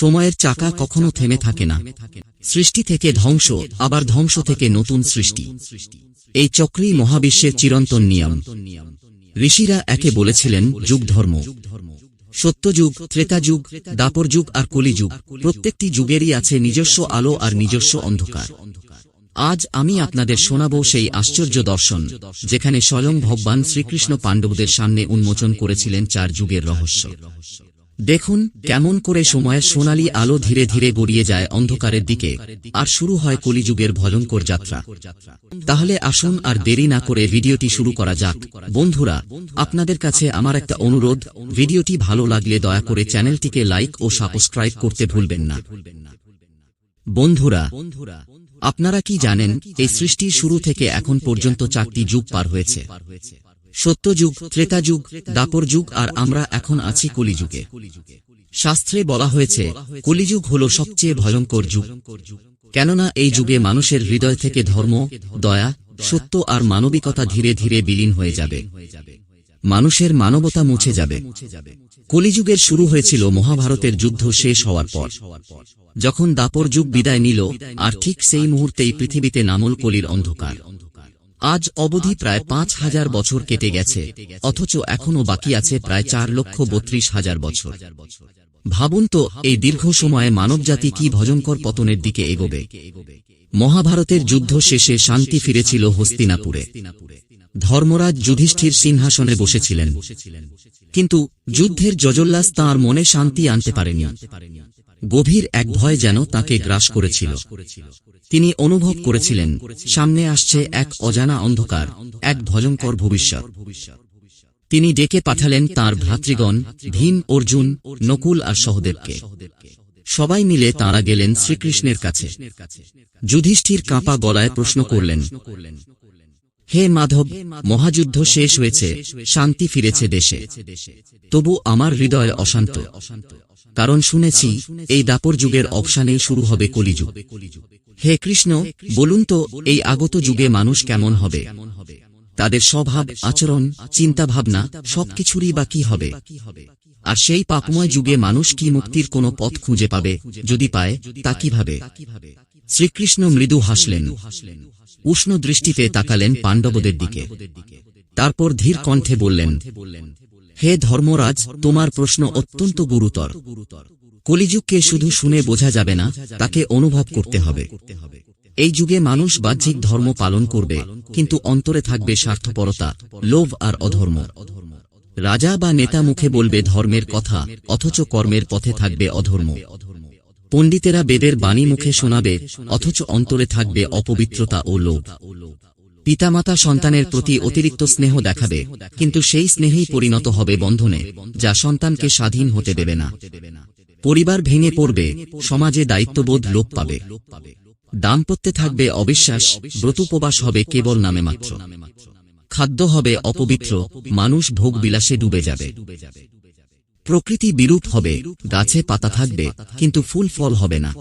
সময়ের চাকা কখনো থেমে থাকে না। সৃষ্টি থেকে ধ্বংস আবার ধ্বংস থেকে নতুন সৃষ্টি। এই চক্রই মহাবিশ্বের চিরন্তন নিয়ম। ঋষিরা একে বলেছিলেন যুগ ধর্ম সত্যযুগ ত্রেতাযুগ দাপর যুগ আর কলিযুগ প্রত্যেকটি যুগেরই আছে নিজস্ব আলো আর নিজস্ব অন্ধকার। আজ আমি আপনাদের শোনাব সেই আশ্চর্য দর্শন যেখানে স্বয়ং ভগবান শ্রীকৃষ্ণ পাণ্ডবদের সামনে উন্মোচন করেছিলেন চার যুগের রহস্য। দেখুন কেমন করে সময়ের সোনালী আলো ধীরে ধীরে গড়িয়ে যায় অন্ধকারের দিকে, আর শুরু হয় কলিযুগের ভয়ঙ্কর যাত্রা। তাহলে আসুন আর দেরি না করে ভিডিওটি শুরু করা যাক। বন্ধুরা, আপনাদের কাছে আমার একটা অনুরোধ, ভিডিওটি ভালো লাগলে দয়া করে চ্যানেলটিকে লাইক ও সাবস্ক্রাইব করতে ভুলবেন না। বন্ধুরা, আপনারা কি জানেন, এই সৃষ্টির শুরু থেকে এখন পর্যন্ত চারটি যুগ পার হয়েছে। সত্যযুগ ত্রেতাযুগ দাপর যুগ আর আমরা এখন আছি কলিযুগে। শাস্ত্রে বলা হয়েছে কলিযুগ হল সবচেয়ে ভয়ঙ্কর যুগ। কেননা এই যুগে মানুষের হৃদয় থেকে ধর্ম দয়া সত্য আর মানবিকতা ধীরে ধীরে বিলীন হয়ে যাবে। মানুষের মানবতা মুছে যাবে। কলিযুগের শুরু হয়েছিল মহাভারতের যুদ্ধ শেষ হওয়ার পর। যখন দাপর যুগ বিদায় নিল আর ঠিক সেই মুহূর্তেই পৃথিবীতে নামল কলির অন্ধকার। আজ অবধি প্রায় পাঁচ হাজার বছর কেটে গেছে, অথচ এখনও বাকি আছে প্রায় চার লক্ষ বত্রিশ হাজার বছর। ভাবুন তো, এই দীর্ঘ সময়ে মানবজাতি কি ভজঙ্কর পতনের দিকে এগোবে? মহাভারতের যুদ্ধ শেষে শান্তি ফিরেছিল হস্তিনাপুরে। ধর্মরাজ যুধিষ্ঠির সিংহাসনে বসেছিলেন। কিন্তু যুদ্ধের জজল্লাস তাঁর মনে শান্তি আনতে পারেনি। গভীর এক ভয় যেন তাকে গ্রাস করেছিল। তিনি অনুভব করেছিলেন, সামনে আসছে এক অজানা অন্ধকার, এক ভয়ঙ্কর ভবিষ্যৎ। তিনি ডেকে পাঠালেন তার ভ্রাতৃগণ, ভীম, অর্জুন, নকুল আর সহদেবকে। সবাই মিলে তাঁরা গেলেন শ্রীকৃষ্ণের কাছে। যুধিষ্ঠির কাঁপা গলায় প্রশ্ন করলেন হে মাধব, মহাযুদ্ধ শেষ হয়েছে, শান্তি ফিরেছে দেশে। তবু আমার হৃদয় অশান্ত, কারণ শুনেছি এই দাপর যুগের অবসানেই শুরু হবে কলিযুগ। হে কৃষ্ণ, বলুন তো, এই আগত যুগে মানুষ কেমন হবে? তাদের স্বভাব আচরণ, চিন্তাভাবনা, সবকিছুরই বা কি হবে? আর সেই পাপময় যুগে মানুষ কি মুক্তির কোনো পথ খুঁজে পাবে, যদি পায়, তা কীভাবে? শ্রীকৃষ্ণ মৃদু হাসলেন। উষ্ণ দৃষ্টিতে তাকালেন পাণ্ডবদের দিকে। তারপর ধীর কণ্ঠে বললেন, হে ধর্মরাজ, তোমার প্রশ্ন অত্যন্ত গুরুতর। কলিযুগকে শুধু শুনে বোঝা যাবে না, তাকে অনুভব করতে হবে। এই যুগে মানুষ বাহ্যিক ধর্ম পালন করবে, কিন্তু অন্তরে থাকবে স্বার্থপরতা, লোভ আর অধর্ম। রাজা বা নেতা মুখে বলবে ধর্মের কথা, অথচ কর্মের পথে থাকবে অধর্ম। পণ্ডিতেরা বেদের বাণী মুখে শোনাবে, অথচ অন্তরে থাকবে অপবিত্রতা ও লোভ। পিতামাতা সন্তানের প্রতি অতিরিক্ত স্নেহ দেখাবে, কিন্তু সেই স্নেহেই পরিণত হবে বন্ধনে, যা সন্তানকে স্বাধীন হতে দেবে না। পরিবার ভেঙে পড়বে, সমাজে দায়িত্ববোধ লোপ পাবে। দাম্পত্যে থাকবে অবিশ্বাস ব্রতোপবাস হবে কেবল নামে মাত্র। খাদ্য হবে অপবিত্র মানুষ ভোগ বিলাসে ডুবে যাবে। প্রকৃতি বিরূপ হবে গাছে পাতা থাকবে কিন্তু ফুল ফল হবে না।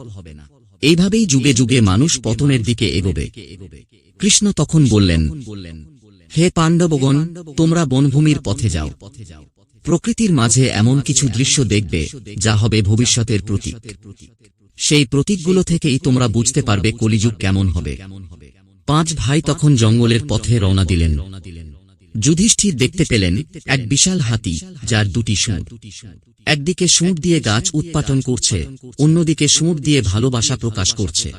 এইভাবেই যুগে যুগে মানুষ পতনের দিকে এগোবে। কৃষ্ণ তখন বললেন হে পাণ্ডবগণ তোমরা বনভূমির পথে যাও। প্রকৃতির মাঝে এমন কিছু দৃশ্য দেখবে যা হবে ভবিষ্যতের প্রতীক। সেই প্রতীকগুলো থেকেই তোমরা বুঝতে পারবে কলিযুগ কেমন হবে। পাঁচ ভাই তখন জঙ্গলের পথে রওনা দিলেন। যুধিষ্ঠির দেখতে পেলেন এক বিশাল হাতি, যার দুটি সুঁড় একদিকে সুঁড় দিয়ে গাছ উৎপাটন করছে, অন্যদিকে সুঁড় দিয়ে ভালোবাসা প্রকাশ করছে।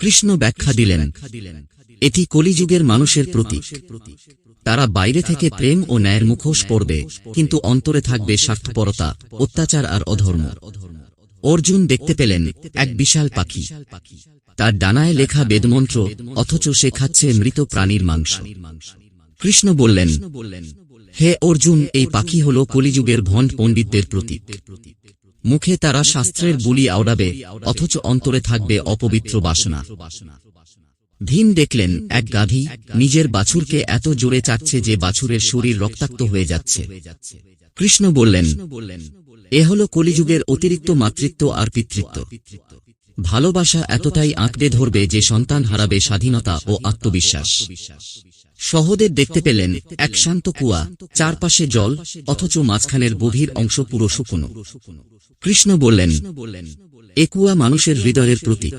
কৃষ্ণ ব্যাখ্যা দিলেন, এটি কলিযুগের মানুষের প্রতীক। তারা বাইরে থেকে প্রেম ও ন্যায়ের মুখোশ পড়বে কিন্তু অন্তরে থাকবে স্বার্থপরতা, অত্যাচার আর অধর্ম। অর্জুন দেখতে পেলেন এক বিশাল পাখি। তার ডানায় লেখা বেদমন্ত্র অথচ সে খাচ্ছে মৃত প্রাণীর মাংস। কৃষ্ণ বললেন হে অর্জুন এই পাখি হল কলিযুগের ভণ্ড পণ্ডিতদের প্রতীক। মুখে তারা শাস্ত্রের বুলি আওড়াবে অথচ অন্তরে থাকবে অপবিত্র বাসনা। ভীম দেখলেন এক গাধী নিজের বাছুরকে এত জোরে চাচ্ছে যে বাছুরের শরীর রক্তাক্ত হয়ে যাচ্ছে। কৃষ্ণ বললেন এ হল কলিযুগের অতিরিক্ত মাতৃত্ব আর পিতৃত্ব। ভালোবাসা এতটাই আঁকড়ে ধরবে যে সন্তান হারাবে স্বাধীনতা ও আত্মবিশ্বাস। সহদেব দেখতে পেলেন এক শান্ত কুয়া, চারপাশে জল, অথচ মাঝখানের গভীর অংশ পুরো শুকনো। কৃষ্ণ বললেন একুয়া মানুষের হৃদয়ের প্রতীক।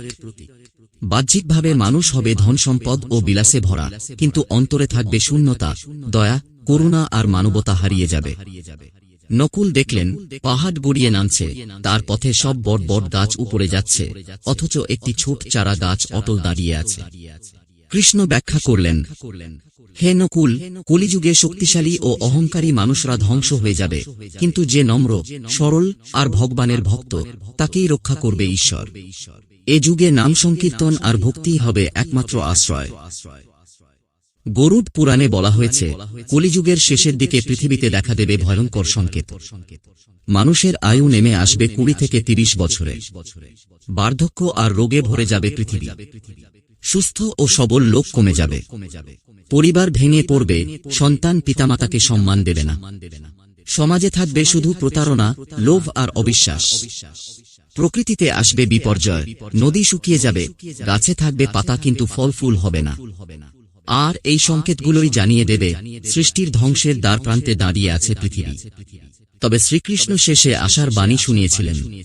বাহ্যিকভাবে মানুষ হবে ধন সম্পদ ও বিলাসে ভরা, কিন্তু অন্তরে থাকবে শূন্যতা, দয়া, করুণা আর মানবতা হারিয়ে যাবে। নকুল দেখলেন, পাহাড় গড়িয়ে নামছে, তার পথে সব বড় বড় গাছ উপরে যাচ্ছে, অথচ একটি ছোট চারা গাছ অটল দাঁড়িয়ে আছে। কৃষ্ণ ব্যাখ্যা করলেন, হে নকুল, কলিযুগে শক্তিশালী ও অহংকারী মানুষরা ধ্বংস হয়ে যাবে, কিন্তু যে নম্র, সরল আর ভগবানের ভক্ত, তাকেই রক্ষা করবে ঈশ্বর। এ যুগে নাম সংকীর্তন আর ভক্তি হবে একমাত্র আশ্রয়। গরুড পুরাণে বলা হয়েছে কলিযুগের শেষের দিকে পৃথিবীতে দেখা দেবে ভয়ঙ্কর সংকেত। মানুষের আয়ু নেমে আসবে কুড়ি থেকে তিরিশ বছরে। বার্ধক্য আর রোগে ভরে যাবে পৃথিবী। সুস্থ ও সবল লোক কমে যাবে। পরিবার ভেঙে পড়বে সন্তান পিতামাতাকে সম্মান দেবে না। সমাজে থাকবে শুধু প্রতারণা লোভ আর অবিশ্বাস। প্রকৃতিতে আসবে বিপর্যয়। নদী শুকিয়ে যাবে। গাছে থাকবে পাতা কিন্তু ফল ফুল হবে না। আর এই সংকেতগুলোই জানিয়ে দেবে, সৃষ্টির ধ্বংসের দ্বার প্রান্তে দাঁড়িয়ে আছে পৃথিবী। তবে শ্রীকৃষ্ণ শেষে আসার বাণী শুনিয়েছিলেন।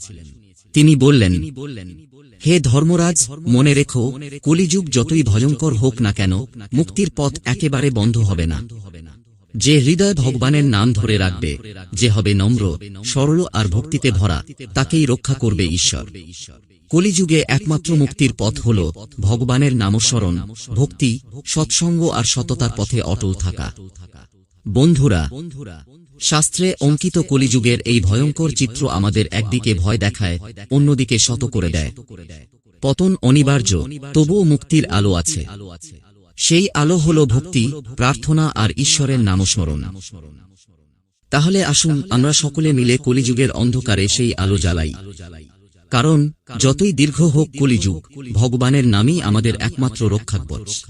তিনি বললেন, হে ধর্মরাজ, মনে রেখো, কলিযুগ যতই ভয়ঙ্কর হোক না কেন, মুক্তির পথ একেবারে বন্ধ হবে না। যে হৃদয় ভগবানের নাম ধরে রাখবে, যে হবে নম্র, সরল আর ভক্তিতে ভরা, তাকেই রক্ষা করবে ঈশ্বর। কলিযুগে একমাত্র মুক্তির পথ হল ভগবানের নামস্মরণ ভক্তি সৎসঙ্গ আর সততার পথে অটল থাকা। বন্ধুরা শাস্ত্রে অঙ্কিত কলিযুগের এই ভয়ঙ্কর চিত্র আমাদের একদিকে ভয় দেখায় অন্যদিকে শত করে দেয়। পতন অনিবার্য তবুও মুক্তির আলো আছে। সেই আলো হল ভক্তি প্রার্থনা আর ঈশ্বরের নামস্মরণ। তাহলে আসুন আমরা সকলে মিলে কলিযুগের অন্ধকারে সেই আলো জ্বালাই। কারণ যতই দীর্ঘ হোক কলিযুগ ভগবানের নামই আমাদের একমাত্র রক্ষাকবচ।